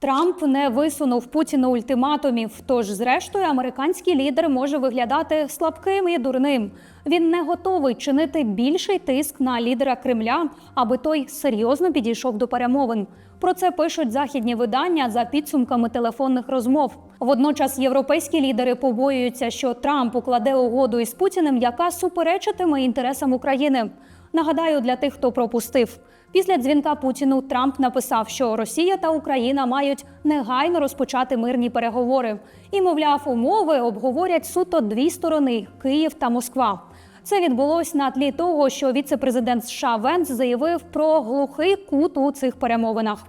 Трамп не висунув Путіну ультиматумів. Тож, зрештою, американський лідер може виглядати слабким і дурним. Він не готовий чинити більший тиск на лідера Кремля, аби той серйозно підійшов до перемовин. Про це пишуть західні видання за підсумками телефонних розмов. Водночас європейські лідери побоюються, що Трамп укладе угоду із Путіним, яка суперечитиме інтересам України. Нагадаю, для тих, хто пропустив. Після дзвінка Путіну Трамп написав, що Росія та Україна мають негайно розпочати мирні переговори. І, мовляв, умови обговорять суто дві сторони Київ та Москва. Це відбулось на тлі того, що віце-президент США Венс заявив про глухий кут у цих перемовинах.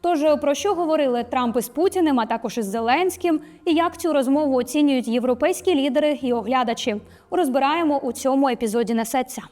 Тож про що говорили Трамп із Путіним, а також із Зеленським, і як цю розмову оцінюють європейські лідери і оглядачі, розбираємо у цьому епізоді несеться.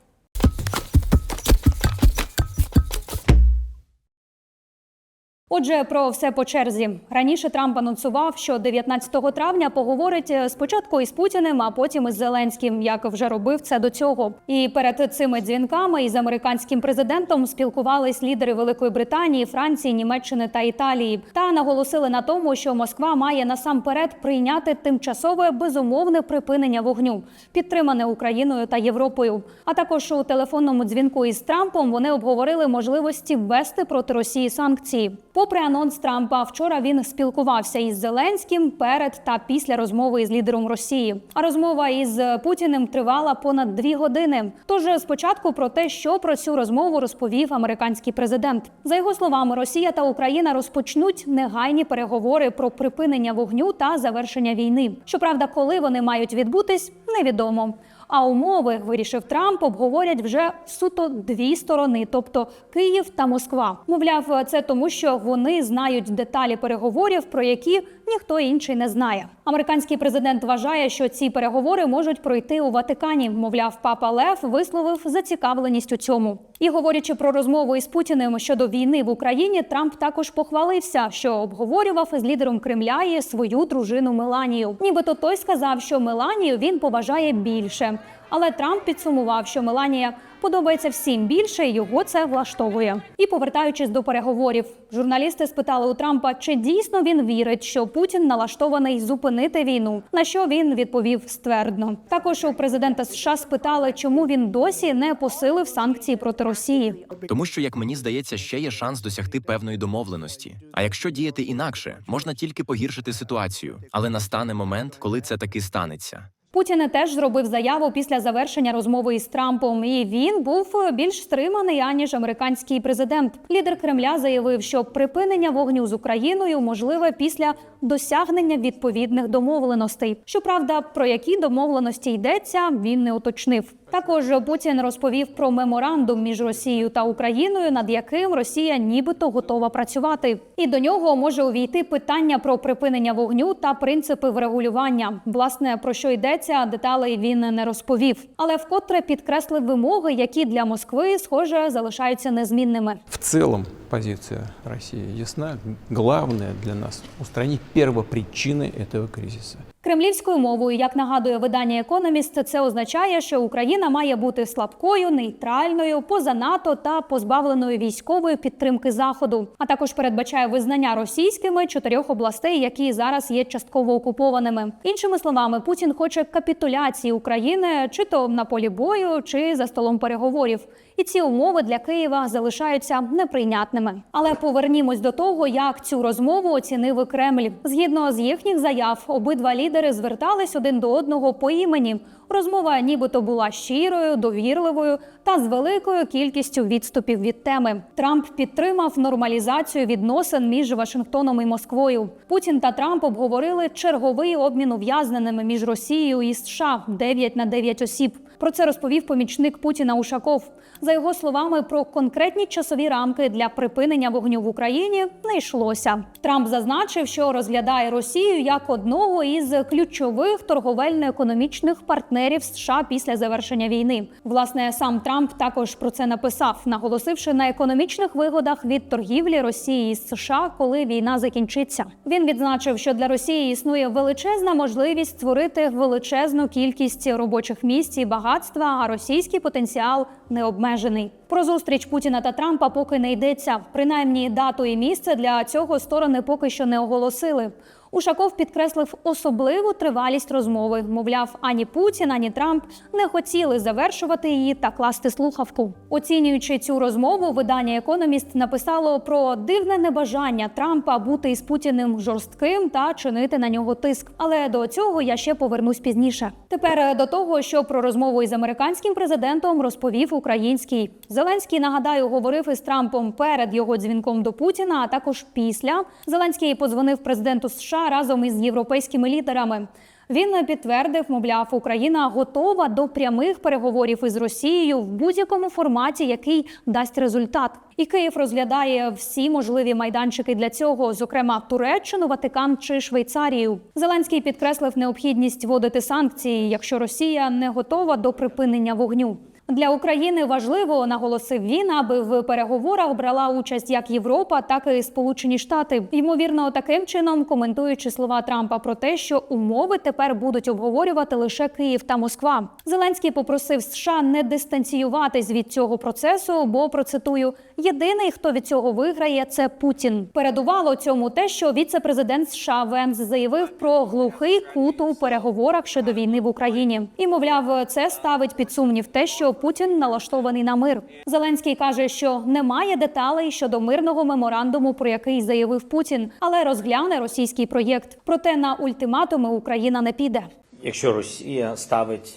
Отже, про все по черзі. Раніше Трамп анонсував, що 19 травня поговорить е, спочатку із Путіним, а потім із Зеленським, як вже робив це до цього. І перед цими дзвінками із американським президентом спілкувались лідери Великої Британії, Франції, Німеччини та Італії та наголосили на тому, що Москва має насамперед прийняти тимчасове безумовне припинення вогню, підтримане Україною та Європою. А також у телефонному дзвінку із Трампом вони обговорили можливості ввести проти Росії санкції. Попри анонс Трампа, вчора він спілкувався із Зеленським перед та після розмови із лідером Росії. А розмова із Путіним тривала понад дві години. Тож спочатку про те, що про цю розмову розповів американський президент. За його словами, Росія та Україна розпочнуть негайні переговори про припинення вогню та завершення війни. Щоправда, коли вони мають відбутись, невідомо. А умови вирішив Трамп обговорять вже суто дві сторони, тобто Київ та Москва. Мовляв, це тому, що вони знають деталі переговорів, про які ніхто інший не знає. Американський президент вважає, що ці переговори можуть пройти у Ватикані. Мовляв, папа Лев висловив зацікавленість у цьому. І говорячи про розмову із Путіним щодо війни в Україні, Трамп також похвалився, що обговорював із лідером Кремля і свою дружину Меланію. Нібито той сказав, що Меланію він поважає більше. Але Трамп підсумував, що Меланія подобається всім більше, його це влаштовує. І повертаючись до переговорів, журналісти спитали у Трампа, чи дійсно він вірить, що Путін налаштований зупинити війну. На що він відповів ствердно. Також у президента США спитали, чому він досі не посилив санкції проти Росії. Тому що, як мені здається, ще є шанс досягти певної домовленості. А якщо діяти інакше, можна тільки погіршити ситуацію, але настане момент, коли це таки станеться. Путін теж зробив заяву після завершення розмови із Трампом, і він був більш стриманий аніж американський президент. Лідер Кремля заявив, що припинення вогню з Україною можливе після досягнення відповідних домовленостей. Щоправда, про які домовленості йдеться, він не уточнив. Також Путін розповів про меморандум між Росією та Україною, над яким Росія нібито готова працювати. І до нього може увійти питання про припинення вогню та принципи врегулювання. Власне про що йдеться, деталей він не розповів, але вкотре підкреслив вимоги, які для Москви, схоже, залишаються незмінними. В целом позиция России ясна. Главное для нас устранить первопричины этого кризиса. Кремлівською мовою, як нагадує видання Економіст, це означає, що Україна має бути слабкою, нейтральною, поза НАТО та позбавленою військової підтримки заходу. А також передбачає визнання російськими чотирьох областей, які зараз є частково окупованими. Іншими словами, Путін хоче капітуляції України, чи то на полі бою, чи за столом переговорів. І ці умови для Києва залишаються неприйнятними. Але повернімось до того, як цю розмову оцінив Кремль. Згідно з їхніх заяв, обидва лідери звертались один до одного по імені. Розмова нібито була щирою, довірливою та з великою кількістю відступів від теми. Трамп підтримав нормалізацію відносин між Вашингтоном і Москвою. Путін та Трамп обговорили черговий обмін ув'язненими між Росією і США 9 на 9 осіб. Про це розповів помічник Путіна Ушаков. За його словами, про конкретні часові рамки для припинення вогню в Україні не йшлося. Трамп зазначив, що розглядає Росію як одного із ключових торговельно-економічних партнерів США після завершення війни. Власне, сам Трамп також про це написав, наголосивши на економічних вигодах від торгівлі Росії з США, коли війна закінчиться. Він відзначив, що для Росії існує величезна можливість створити величезну кількість робочих місць і багатства, а російський потенціал не обмежений. Про зустріч Путіна та Трампа поки не йдеться. Принаймні, дату і місце для цього сторони поки що не оголосили. Ушаков підкреслив особливу тривалість розмови. Мовляв, ані Путін, ані Трамп не хотіли завершувати її та класти слухавку. Оцінюючи цю розмову, видання Економіст написало про дивне небажання Трампа бути із Путіним жорстким та чинити на нього тиск. Але до цього я ще повернусь пізніше. Тепер е, до того, що про розмову із американським президентом розповів український Зеленський. Нагадаю, говорив із Трампом перед його дзвінком до Путіна, а також після. Зеленський подзвонив президенту США разом із європейськими лідерами. Він підтвердив, мовляв, Україна готова до прямих переговорів із Росією в будь-якому форматі, який дасть результат. І Київ розглядає всі можливі майданчики для цього, зокрема Туреччину, Ватикан чи Швейцарію. Зеленський підкреслив необхідність вводити санкції, якщо Росія не готова до припинення вогню. Для України важливо, наголосив він, аби в переговорах брала участь як Європа, так і Сполучені Штати. Ймовірно, таким чином коментуючи слова Трампа про те, що умови тепер будуть обговорювати лише Київ та Москва. Зеленський попросив США не дистанціюватись від цього процесу, бо процитую: єдиний, хто від цього виграє, це Путін. Передувало цьому те, що віце-президент США Венс заявив про глухий кут у переговорах щодо війни в Україні. І мовляв, це ставить під сумнів те, що Путін налаштований на мир. Зеленський каже, що немає деталей щодо мирного меморандуму, про який заявив Путін, але розгляне російський проєкт. Проте на ультиматуми Україна не піде. Якщо Росія ставить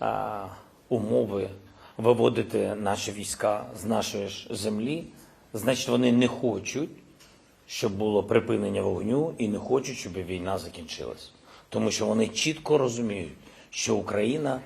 а, умови виводити наші війська з нашої ж землі, значить вони не хочуть, щоб було припинення вогню, і не хочуть, щоб війна закінчилась. Тому що вони чітко розуміють, що Україна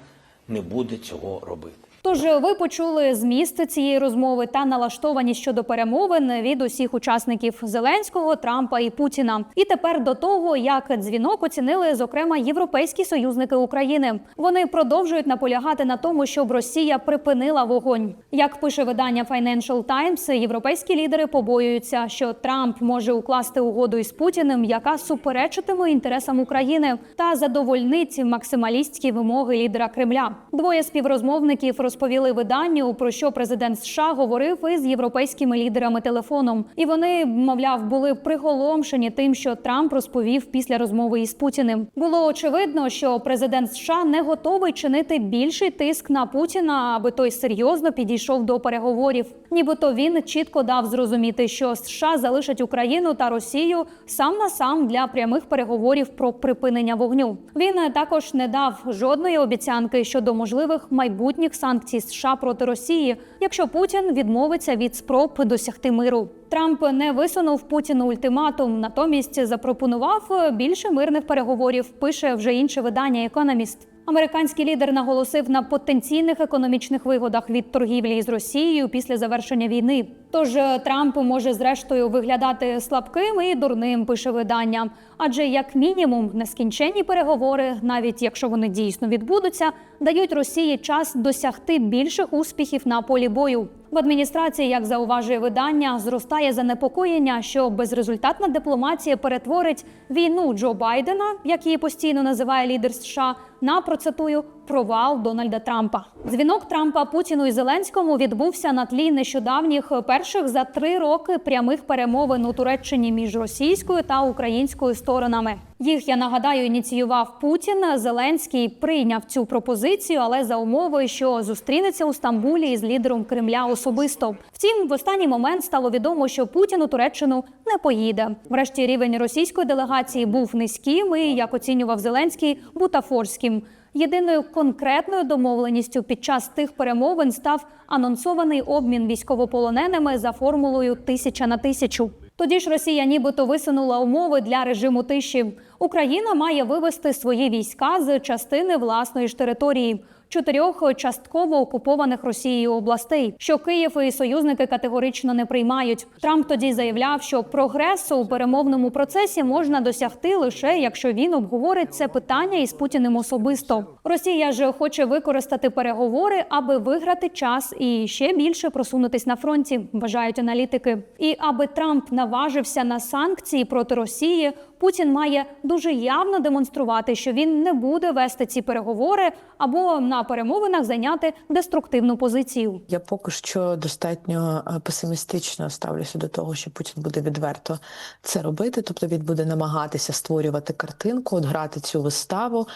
не буде цього робити. Тож ви почули зміст цієї розмови та налаштованість щодо перемовин від усіх учасників Зеленського, Трампа і Путіна. І тепер до того, як дзвінок оцінили зокрема європейські союзники України. Вони продовжують наполягати на тому, щоб Росія припинила вогонь. Як пише видання Financial Times, європейські лідери побоюються, що Трамп може укласти угоду із Путіним, яка суперечитиме інтересам України та задовольнить максималістські вимоги лідера Кремля. Двоє співрозмовників розповіли виданню, про що президент США говорив із європейськими лідерами телефоном. І вони, мовляв, були приголомшені тим, що Трамп розповів після розмови із Путіним. Було очевидно, що президент США не готовий чинити більший тиск на Путіна, аби той серйозно підійшов до переговорів. Нібито він чітко дав зрозуміти, що США залишать Україну та Росію сам на сам для прямих переговорів про припинення вогню. Він також не дав жодної обіцянки щодо можливих майбутніх санкцій США проти Росії, якщо Путін відмовиться від спроб досягти миру. Трамп не висунув Путіну ультиматум, натомість запропонував більше мирних переговорів. Пише вже інше видання Економіст. Американський лідер наголосив на потенційних економічних вигодах від торгівлі з Росією після завершення війни. Тож е, Трамп може зрештою виглядати слабким і дурним, пише видання. Адже як мінімум нескінченні переговори, навіть якщо вони дійсно відбудуться, дають Росії час досягти більших успіхів на полі бою. В адміністрації, як зауважує видання, зростає занепокоєння, що безрезультатна дипломатія перетворить війну Джо Байдена, як її постійно називає лідер США, на процитую провал Дональда Трампа. Дзвінок Трампа Путіну і Зеленському відбувся на тлі нещодавніх перших за три роки прямих перемовин у Туреччині між російською та українською сторонами. Їх я нагадаю ініціював Путін. Зеленський прийняв цю пропозицію, але за умови, що зустрінеться у Стамбулі із лідером Кремля особисто. Втім, в останній момент стало відомо, що Путін у Туреччину не поїде. Врешті рівень російської делегації був низьким і, як оцінював Зеленський, бутафорським. Єдиною конкретною домовленістю під час тих перемовин став анонсований обмін військовополоненими за формулою тисяча на тисячу. Тоді ж Росія нібито висунула умови для режиму тиші. Україна має вивести свої війська з частини власної ж території. Чотирьох частково окупованих Росією областей, що Київ і союзники категорично не приймають. Трамп тоді заявляв, що прогресу у перемовному процесі можна досягти лише якщо він обговорить це питання із Путіним особисто. Росія ж хоче використати переговори, аби виграти час і ще більше просунутись на фронті, вважають аналітики. І аби Трамп наважився на санкції проти Росії, Путін має дуже явно демонструвати, що він не буде вести ці переговори або на на перемовинах зайняти деструктивну позицію. Я поки що достатньо е, песимістично ставлюся до того, що Путін буде відверто це робити. Тобто він буде намагатися створювати картинку, от грати цю виставу,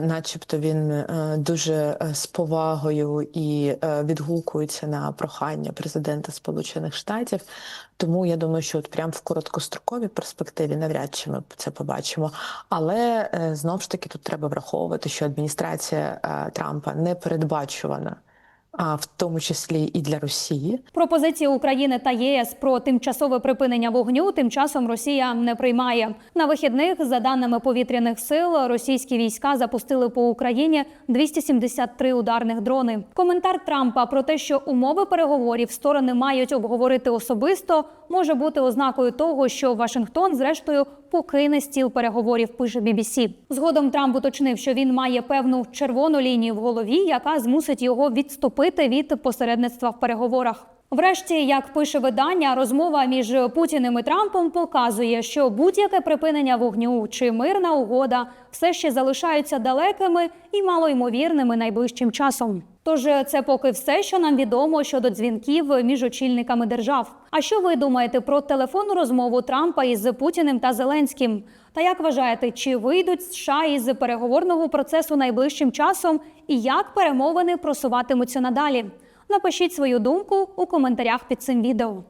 начебто він е, дуже е, з повагою і відгукується на прохання президента Сполучених Штатів. Тому я думаю, що от прямо в короткостроковій перспективі навряд чи ми це побачимо. Але знов ж таки тут треба враховувати, що адміністрація е, Трампа не передбачувана, а в тому числі і для Росії. Пропозиції України та єС про тимчасове припинення вогню тим часом Росія не приймає. На вихідних, за даними повітряних сил, російські війська запустили по Україні 273 ударних дрони. Коментар Трампа про те, що умови переговорів сторони мають обговорити особисто, може бути ознакою того, що Вашингтон, зрештою, покине стіл переговорів. Пише BBC. Згодом Трамп уточнив, що він має певну червону лінію в голові, яка змусить його відступити від посередництва в переговорах. Врешті, як пише видання, розмова між Путіним і Трампом показує, що будь-яке припинення вогню чи мирна угода все ще залишаються далекими і малоймовірними найближчим часом. Тож це поки все, що нам відомо щодо дзвінків між очільниками держав. А що ви думаєте про телефонну розмову Трампа із Путіним та Зеленським? Та як вважаєте, чи вийдуть США із переговорного процесу найближчим часом, і як перемовини просуватимуться надалі? Напишіть свою думку у коментарях під цим відео.